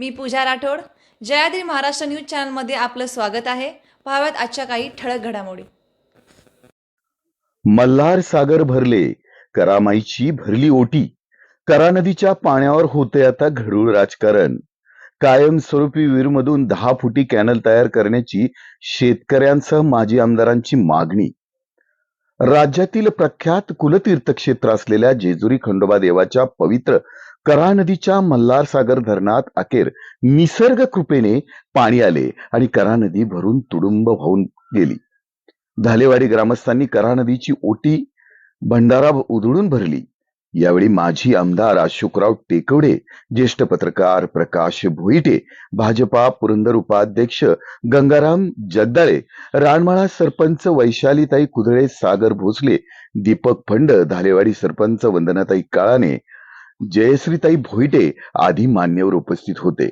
मी Pooja Rathod. Jayadri Maharashtra news चॅनलमध्ये आपलं स्वागत आहे. पाहाव्यात आजच्या काही ठळक घडामोडी. मल्हार सागर भरले. करामाईची भरली ओटी. करा नदीच्या पाण्यावर होते आता घडूळ राजकारण. कायमस्वरूपी विहीरमधून दहा फुटी कॅनल तयार करण्याची शेतकऱ्यांसह माजी आमदारांची मागणी. राज्यातील प्रख्यात कुलतीर्थक्षेत्र असलेल्या जेजुरी खंडोबा देवाच्या पवित्र करा नदीच्या मल्हार सागर धरणात अखेर निसर्ग कृपेने पाणी आले आणि करा नदी भरून तुडुंब वाहून गेली. धालेवाडी ग्रामस्थांनी करा नदीची ओटी भंडारा उधळून भरली. यावेळी माजी आमदार अशोकराव टेकवडे ज्येष्ठ पत्रकार प्रकाश भोईटे भाजपा पुरंदर उपाध्यक्ष गंगाराम जगदाळे रानमाळा सरपंच वैशालीताई कुदळे सागर भोसले दीपक फंड धालेवाडी सरपंच वंदनाताई काळाने जयश्रीताई भोईटे आधी मान्यवर उपस्थित होते.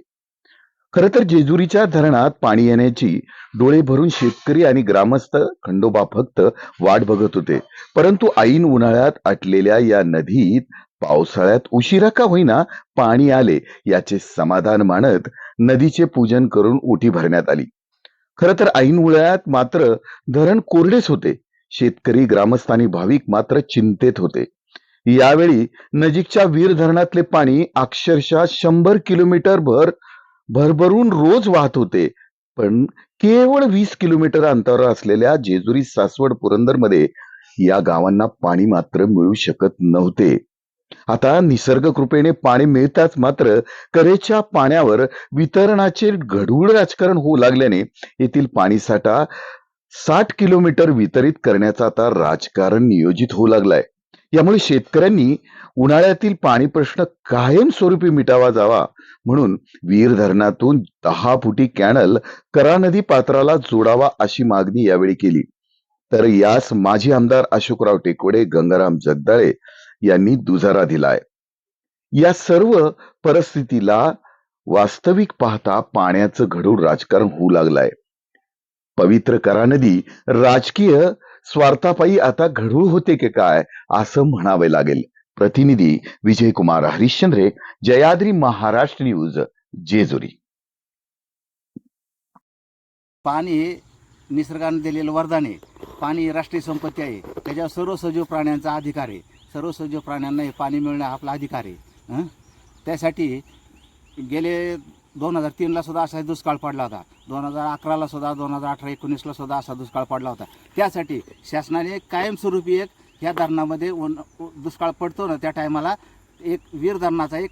खरं तर जेजुरीच्या धरणात पाणी येण्याची डोळे भरून शेतकरी आणि ग्रामस्थ खंडोबा फक्त वाट बघत होते. परंतु ऐन उन्हाळ्यात आटलेल्या या नदीत पावसाळ्यात उशिरा का होईना पाणी आले याचे समाधान मानत नदीचे पूजन करून ओटी भरण्यात आली. खर तर ऐन उन्हाळ्यात मात्र धरण कोरडेच होते. शेतकरी ग्रामस्थ आणि भाविक मात्र चिंतेत होते. यावेळी नजीकच्या वीर धरणातले पाणी अक्षरशः शंभर किलोमीटर भर भरभरून रोज वाहत होते. पण केवळ वीस किलोमीटर अंतरावर असलेल्या जेजुरी सासवड पुरंदरमध्ये या गावांना पाणी मात्र मिळू शकत नव्हते. आता निसर्ग कृपेने पाणी मिळताच मात्र करेच्या पाण्यावर वितरणाचे घडूळ राजकारण होऊ लागल्याने येथील पाणीसाठा साठ किलोमीटर वितरित करण्याचा आता राजकारण नियोजित होऊ लागलाय. यामुळे शेतकऱ्यांनी उन्हाळ्यातील पाणी प्रश्न कायमस्वरूपी मिटावा जावा म्हणून वीर धरणातून दहा फुटी कॅनल करा नदी पात्राला जोडावा अशी मागणी यावेळी केली. तर यास माजी आमदार अशोकराव टेकोडे गंगाराम जगदाळे यांनी दुजारा दिलाय. या सर्व परिस्थितीला वास्तविक पाहता पाण्याचं घडूळ राजकारण होऊ लागलाय. पवित्र करा नदी राजकीय स्वार्थापायी आता घडूळ होते की काय असं म्हणावे लागेल. प्रतिनिधी विजयकुमार हरिश्चंद्रे जयाद्री महाराष्ट्र न्यूज जेजुरी. पाणी निसर्गाने दिलेलं वरदान आहे. पाणी राष्ट्रीय संपत्ती आहे. त्याच्यावर सर्व सजीव प्राण्यांचा अधिकार आहे. सर्व सजीव प्राण्यांना हे पाणी मिळणं आपला अधिकार आहे. त्यासाठी गेले दोन हजार तीनला सुद्धा असा दुष्काळ पडला होता. दोन हजार अकराला सुद्धा दोन हजार अठरा एकोणीसला सुद्धा असा दुष्काळ पडला होता. त्यासाठी शासनाने कायमस्वरूपी एक ह्या धरणामध्ये दुष्काळ पडतो ना त्या टायमाला एक वीर धरणाचा एक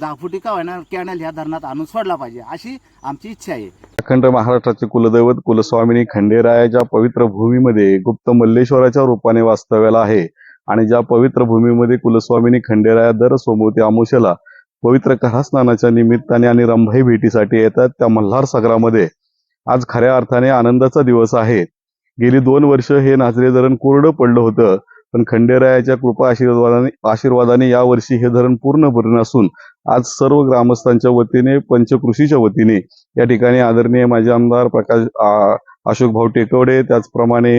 दहा फुटी का होणार कॅनल ह्या धरणात आणून सोडला पाहिजे अशी आमची इच्छा आहे. अखंड महाराष्ट्राचे कुलदैवत कुलस्वामिनी खंडेरायाच्या पवित्र भूमीमध्ये गुप्त मल्लेश्वराच्या रूपाने वास्तव्याला आहे आणि ज्या पवित्र भूमीमध्ये कुलस्वामिनी खंडेराया दर सोमवती आमुषेला पवित्र स्नानाच्या निमित्ताने आणि रंभाई भेटीसाठी येतात. त्या मल्हार सागरामध्ये आज खऱ्या अर्थाने आनंदाचा दिवस आहे. गेली दोन वर्ष हे नाचरे धरण कोरडं पडलं होतं. पण खंडेरायाच्या कृपा आशीर्वादाने आशीर्वादाने यावर्षी हे धरण पूर्ण भरून असून आज सर्व ग्रामस्थांच्या वतीने पंचकृषीच्या वतीने या ठिकाणी आदरणीय माजी आमदार प्रकाश अशोक भाऊ टेकवडे त्याचप्रमाणे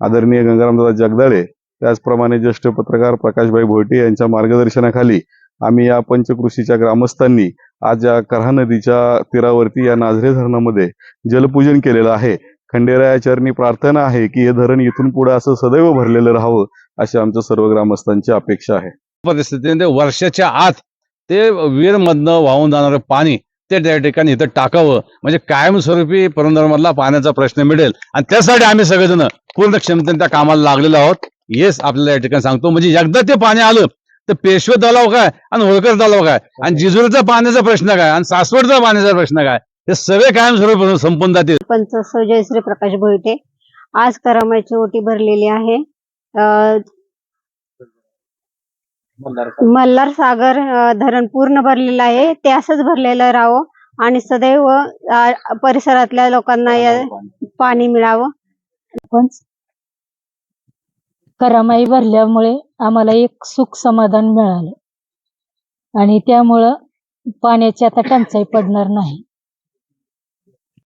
आदरणीय गंगारामदादा जगदाळे त्याचप्रमाणे ज्येष्ठ पत्रकार प्रकाशभाई भोटे यांच्या मार्गदर्शनाखाली आम्ही या पंचकृषीच्या ग्रामस्थांनी आज या कऱ्हा नदीच्या तीरावरती या नाझरे धरणामध्ये जलपूजन केलेलं आहे. खंडेराया चरणी प्रार्थना आहे की हे धरण इथून पुढे असं सदैव भरलेलं राहावं अशी आमच्या सर्व ग्रामस्थांची अपेक्षा आहे. परिस्थितीने वर्षाच्या आत ते विहीरमधनं वाहून जाणारं पाणी ते त्या ठिकाणी इथं टाकावं. म्हणजे कायमस्वरूपी पुरंदरमधला पाण्याचा प्रश्न मिळेल. आणि त्यासाठी आम्ही सगळेजण पूर्ण क्षमतेने त्या कामाला लागलेलो आहोत. हेच आपल्याला या ठिकाणी सांगतो. म्हणजे एकदा ते पाणी आलं तर पेशवे तलाव काय? आणि होळकर तलाव काय? आणि जिजुरीचा पाण्याचा प्रश्न काय? आणि सासवडचा पाण्याचा प्रश्न काय? हे सगळे कायमस्वरूपी संपून जातील. पंच जयश्री प्रकाश भोईटे आज करमाईची ओटी भरलेली आहे. अं, मल्हार सागर धरण पूर्ण भरलेलं आहे. ते असंच भरलेलं राहावं आणि सदैव परिसरातल्या लोकांना या पाणी मिळावं. पण करामाई भरल्यामुळे आम्हाला एक सुख समाधान मिळालं. आणि त्यामुळं पाण्याची आता टंचाई पडणार नाही.